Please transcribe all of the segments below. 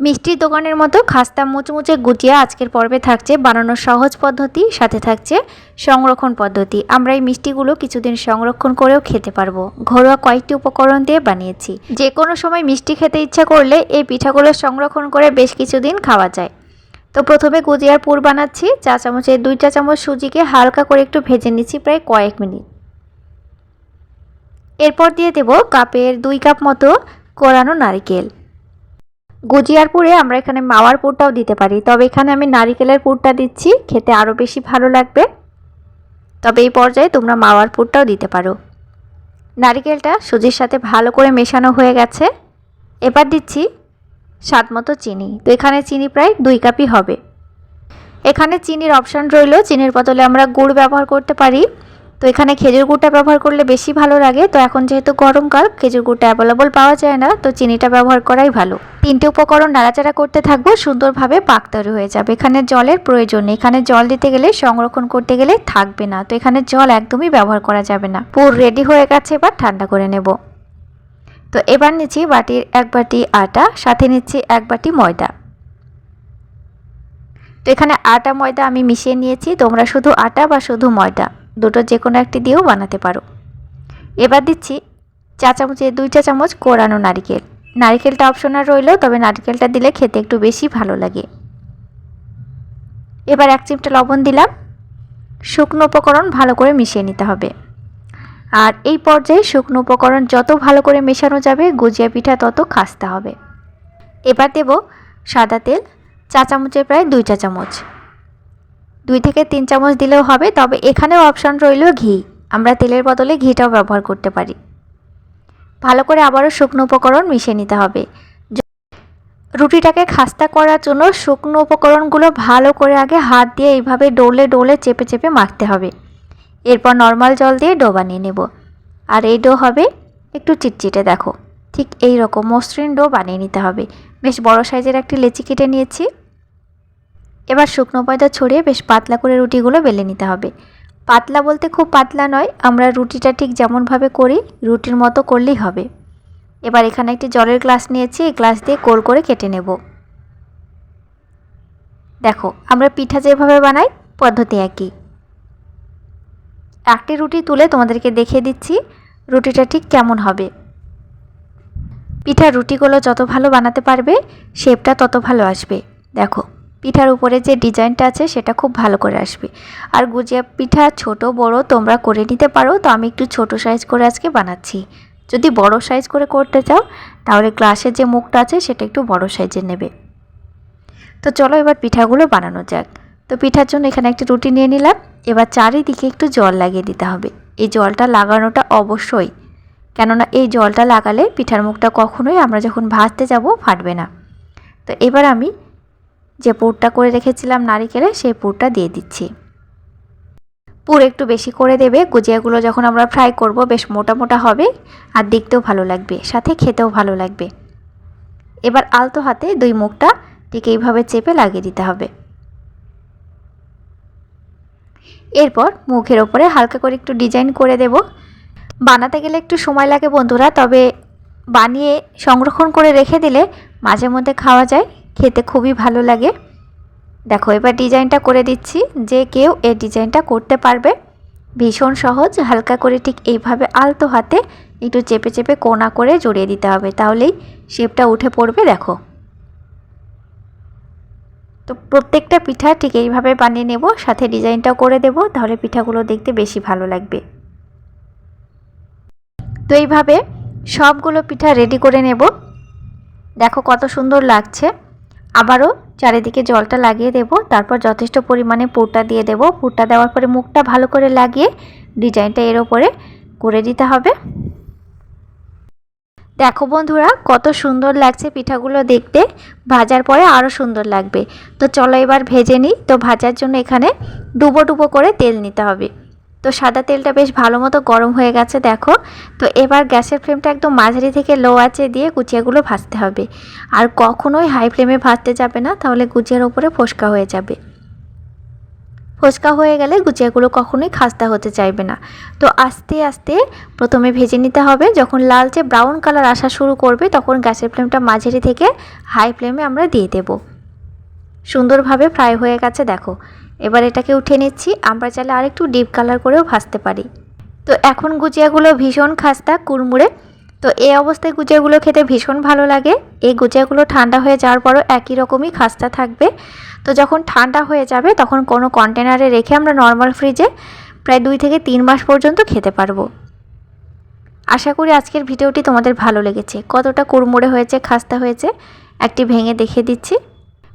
মিষ্টির দোকানের মতো খাস্তা মুচমুচে গুজিয়া আজকের পর্বে থাকছে বানানোর সহজ পদ্ধতি, সাথে থাকছে সংরক্ষণ পদ্ধতি। আমরা এই মিষ্টিগুলো কিছুদিন সংরক্ষণ করেও খেতে পারব। ঘরোয়া কয়েকটি উপকরণ দিয়ে বানিয়েছি। যে কোনো সময় মিষ্টি খেতে ইচ্ছা করলে এই পিঠাগুলো সংরক্ষণ করে বেশ কিছুদিন খাওয়া যায়। তো প্রথমে গুজিয়ার পুর বানাচ্ছি। চা চামচের দুই চা চামচ সুজিকে হালকা করে একটু ভেজে নিচ্ছি প্রায় কয়েক মিনিট। এরপর দিয়ে দেব কাপের দুই কাপ মতো কোরানো নারকেল। গুজিয়ার পুরে আমরা এখানে মাওয়ার পুরটাও দিতে পারি। তবে এখানে আমি নারিকেলের পুরটা দিচ্ছি, খেতে আরও বেশি ভালো লাগবে। তবে এই পর্যায়ে তোমরা মাওয়ার পুরটাও দিতে পারো। নারিকেলটা সুজির সাথে ভালো করে মেশানো হয়ে গেছে। এবার দিচ্ছি স্বাদ মতো চিনি। তো এখানে চিনি প্রায় দুই কাপই হবে। এখানে চিনির অপশান রইল, চিনির বদলে আমরা গুড় ব্যবহার করতে পারি। তো এখানে খেজুর গুড়টা ব্যবহার করলে বেশি ভালো লাগে। তো এখন যেহেতু গরমকাল, খেজুর গুড়টা অ্যাভেলেবল পাওয়া যায় না, তো চিনিটা ব্যবহার করাই ভালো। তিনটে উপকরণ নাড়াচাড়া করতে থাকব, সুন্দরভাবে পাক তৈরি হয়ে যাবে। এখানে জলের প্রয়োজন এখানে জল দিতে গেলে, সংরক্ষণ করতে গেলে থাকবে না। তো এখানে জল একদমই ব্যবহার করা যাবে না। পুর রেডি হয়ে গেছে, এবার ঠান্ডা করে নেব। তো এবার নিচ্ছি বাটির এক বাটি আটা, সাথে নিচ্ছি এক বাটি ময়দা। তো এখানে আটা ময়দা আমি মিশিয়ে নিয়েছি। তোমরা শুধু আটা বা শুধু ময়দা। দুটো যে কোনো একটি দিয়েও বানাতে পারো। এবার দিচ্ছি চা চামচে দুই চা চামচ কোরানো নারিকেল। নারিকেলটা অপশনাল রইল, তবে নারিকেলটা দিলে খেতে একটু বেশি ভালো লাগে। এবার এক চিমটা লবণ দিলাম। শুকনো উপকরণ ভালো করে মিশিয়ে নিতে হবে। আর এই পর্যায়ে শুকনো উপকরণ যত ভালো করে মেশানো যাবে, গুজিয়া পিঠা তত খাস্তে হবে। এবার দেব সাদা তেল, চা চামচের প্রায় দুই চা চামচ। দুই থেকে তিন চামচ দিলেও হবে, তবে এখানেও অপশান রইল ঘি। আমরা তেলের বদলে ঘিটাও ব্যবহার করতে পারি। ভালো করে আবারও শুকনো উপকরণ মিশিয়ে নিতে হবে। রুটিটাকে খাস্তা করার জন্য শুকনো উপকরণগুলো ভালো করে আগে হাত দিয়ে এইভাবে ডোলে ডোলে চেপে চেপে মাখতে হবে। এরপর নর্মাল জল দিয়ে ডো বানিয়ে নেব। আর এই ডো হবে একটু চিটচিটে দেখো। ঠিক এই রকম মসৃণ ডো বানিয়ে নিতে হবে। বেশ বড় সাইজের একটি লেচি কেটে নিয়েছি। এবার শুকনো ময়দা ছড়িয়ে বেশ পাতলা করে রুটিগুলো বেলে নিতে হবে। পাতলা বলতে খুব পাতলা নয়, আমরা রুটিটা ঠিক যেমনভাবে করি, রুটির মতো করলেই হবে। এবার এখানে একটি জলের গ্লাস নিয়েছি, এই গ্লাস দিয়ে গোল করে কেটে নেব। দেখো, আমরা পিঠা যেভাবে বানাই, পদ্ধতি একই। একটি রুটি তুলে তোমাদেরকে দেখিয়ে দিচ্ছি রুটিটা ঠিক কেমন হবে। পিঠার রুটিগুলো যত ভালো বানাতে পারবে, শেপটা তত ভালো আসবে। দেখো। পিঠার উপরে যে ডিজাইনটা আছে সেটা খুব ভালো করে আসবে। আর গুজিয়া পিঠা ছোট, বড় তোমরা করে নিতে পারো, তো আমি একটু ছোট সাইজ করে আজকে বানাচ্ছি। যদি বড় সাইজ করে করতে চাও, তাহলে গ্লাসের যে মুখটা আছে সেটা একটু বড় সাইজের নেবে। তো চলো এবার পিঠাগুলো বানানো যাক। তো পিঠার জন্য এখানে একটি রুটি নিয়ে নিলাম। এবার চারিদিকে একটু জল লাগিয়ে দিতে হবে। এই জলটা লাগানোটা অবশ্যই। কেননা এই জলটা লাগালে পিঠার মুখটা কখনোই আমরা যখন ভাজতে যাব, ফাটবে না। তো এবার আমি যে পুরটা করে রেখেছিলাম নারিকেলে, সেই পুরটা দিয়ে দিচ্ছি। পুর একটু বেশি করে দেবে, গুজিয়াগুলো যখন আমরা ফ্রাই করব, বেশ মোটা মোটা হবে, আর দেখতেও ভালো লাগবে, সাথে খেতেও ভালো লাগবে। এবার আলতো হাতে দুই মুখটা ঠিক এইভাবে চেপে লাগিয়ে দিতে হবে। এরপর মুখের ওপরে হালকা করে একটু ডিজাইন করে দেব। বানাতে গেলে একটু সময় লাগে বন্ধুরা, তবে বানিয়ে সংরক্ষণ করে রেখে দিলে মাঝে মধ্যে খাওয়া যায়। খেতে খুবই ভালো লাগে। দেখো, এবার ডিজাইনটা করে দিচ্ছি যে কেউ এই ডিজাইনটা করতে পারবে। ভীষণ সহজ, হালকা করে ঠিক এইভাবে আলতো হাতে একটু চেপে চেপে কোনা করে জড়িয়ে দিতে হবে, তাহলেই শেপটা উঠে পড়বে, দেখো। তো প্রত্যেকটা পিঠা ঠিক এইভাবে বানিয়ে নেব, সাথে ডিজাইনটাও করে দেব, তাহলে পিঠাগুলো দেখতে বেশি ভালো লাগবে। তো এইভাবে সবগুলো পিঠা রেডি করে নেব। দেখো কত সুন্দর লাগছে। আবারও চারিদিকে জলটা লাগিয়ে দেব, তারপর যথেষ্ট পরিমাণে পুরটা দিয়ে দেব। পুরটা দেওয়ার পরে মুখটা ভালো করে লাগিয়ে ডিজাইনটা এর ওপরে করে দিতে হবে। দেখো বন্ধুরা, কত সুন্দর লাগছে পিঠাগুলো দেখতে। ভাজার পরে আরও সুন্দর লাগবে। তো চলো এবার ভেজে নিই। তো ভাজার জন্য এখানে ডুবো ডুবো করে তেল নিতে হবে। তো সাদা তেলটা বেশ ভালো মতো গরম হয়ে গেছে, দেখো। তো এবার গ্যাসের ফ্লেমটা একদম মাঝারি থেকে লো আঁচে দিয়ে কুচিয়াগুলো ভাজতে হবে। আর কখনোই হাই ফ্লেমে ভাজতে যাবে না, তাহলে কুচিয়ার ওপরে ফোসকা হয়ে যাবে। ফোসকা হয়ে গেলে গুজিয়াগুলো কখনোই খাস্তা হতে চাইবে না। তো আস্তে আস্তে প্রথমে ভেজে নিতে হবে, যখন লালচে ব্রাউন কালার আসা শুরু করবে, তখন গ্যাসের ফ্লেমটা মাঝারি থেকে হাই ফ্লেমে আমরা দিয়ে দেব। সুন্দরভাবে ফ্রাই হয়ে গেছে, দেখো। এবার এটাকে উঠে নিচ্ছি। আমরা চাইলে আরেকটু ডিপ কালার করেও ভাজতে পারি। তো এখন গুজিয়াগুলো ভীষণ খাস্তা, কুড়মুড়ে। তো এই অবস্থায় গুজিয়াগুলো খেতে ভীষণ ভালো লাগে। এই গুজিয়াগুলো ঠান্ডা হয়ে যাওয়ার পরও একই রকমই খাস্তা থাকবে। তো যখন ঠান্ডা হয়ে যাবে, তখন কোনো কন্টেনারে রেখে আমরা নর্মাল ফ্রিজে প্রায় দুই থেকে তিন মাস পর্যন্ত খেতে পারব। আশা করি আজকের ভিডিওটি তোমাদের ভালো লেগেছে। কতটা কুড়মুড়ে হয়েছে, খাস্তা হয়েছে, একটি ভেঙে দেখিয়ে দিচ্ছি।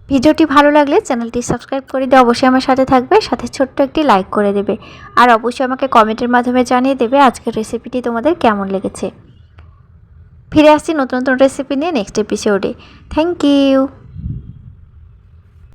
ভিডিওটি ভালো লাগলে চ্যানেলটি সাবস্ক্রাইব করে দিয়ে অবশ্যই আমার সাথে থাকবে, সাথে ছোট্ট একটি লাইক করে দেবে। আর অবশ্যই আমাকে কমেন্টের মাধ্যমে জানিয়ে দেবে আজকের রেসিপিটি তোমাদের কেমন লেগেছে। ফিরে আসছি নতুন নতুন রেসিপি নিয়ে নেক্সট এপিসোডে থ্যাংক ইউ